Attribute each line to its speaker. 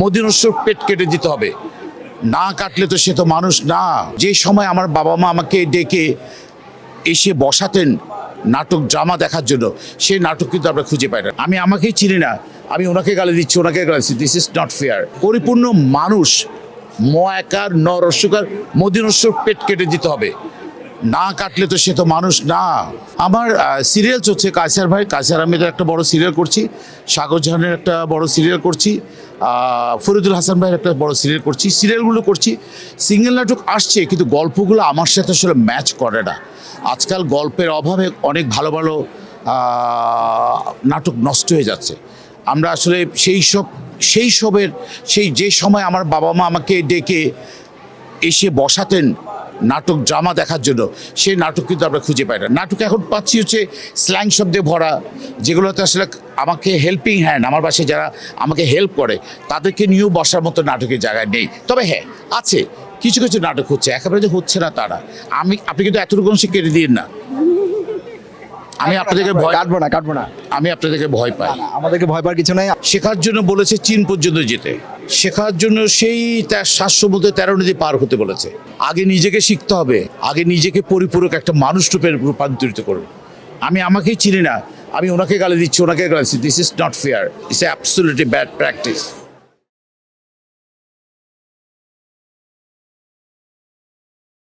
Speaker 1: মদিনস্বর পেট কেটে দিতে হবে। না কাটলে তো সে তো মানুষ না। যে সময় আমার বাবা মা আমাকে ডেকে এসে বসাতেন নাটক, ড্রামা দেখার জন্য সেই নাটক কিন্তু আমরা খুঁজে পাই না। আমি আমাকেই চিনি না। আমি ওনাকে গালি দিচ্ছি, ওনাকে গালি দিচ্ছি। দিস ইজ নট ফেয়ার পরিপূর্ণ মানুষ ম একার ন রস্যকার মদিনস্বর পেট কেটে দিতে হবে। না কাটলে তো সে তো মানুষ না। আমার সিরিয়াল চলছে কায়সার ভাই। কায়সার আহমেদের একটা বড় সিরিয়াল করছি। সাগর জাহানের একটা বড় সিরিয়াল করছি। ফরিদুল হাসান ভাইয়ের একটা বড় সিরিয়াল করছি। সিরিয়ালগুলো করছি। সিঙ্গেল নাটক আসছে, কিন্তু গল্পগুলো আমার সাথে আসলে ম্যাচ করে না। আজকাল গল্পের অভাবে অনেক ভালো ভালো নাটক নষ্ট হয়ে যাচ্ছে। আমরা আসলে সেই সব, সেই সবের, সেই যে সময় আমার বাবা মা আমাকে ডেকে এসে বসাতেন নাটক ড্রামা দেখার জন্য। সেই নাটক কিন্তু আমরা খুঁজে পাই না। নাটক এখন পাচ্ছি হচ্ছে স্ল্যাং শব্দে ভরা যেগুলোতে আসলে আমাকে হেল্পিং হ্যান্ড আমার বাসায় যারা আমাকে হেল্প করে তাদেরকে নিয়েও বসার মতো নাটকের জায়গায় নেই। তবে হ্যাঁ আছে। কিছু কিছু নাটক হচ্ছে একেবারে যে হচ্ছে না তারা আমি আপনি কিন্তু এতটুকু অংশে কেটে দিন না। আমি আপনাদেরকে ভয়
Speaker 2: কাটবো না কাটবো না।
Speaker 1: আমি আপনাদেরকে ভয় পাই।
Speaker 2: না, আমাদেরকে ভয় পাওয়ার কিছু নাই।
Speaker 1: শেখার জন্য বলেছে চীন পর্যন্ত যেতে। শেখার জন্য সেই তার সাতশো মধ্যে তেরো নদী পার হতে বলেছে। আগে নিজেকে শিখতে হবে, আগে নিজেকে পরিপূরক একটা মানুষ রূপে রূপান্তরিত করুন। আমি আমাকেই চিনি না, আমি ওনাকে গালি দিচ্ছি, ওনাকে গালি দিচ্ছি this is not fair it's absolutely bad practice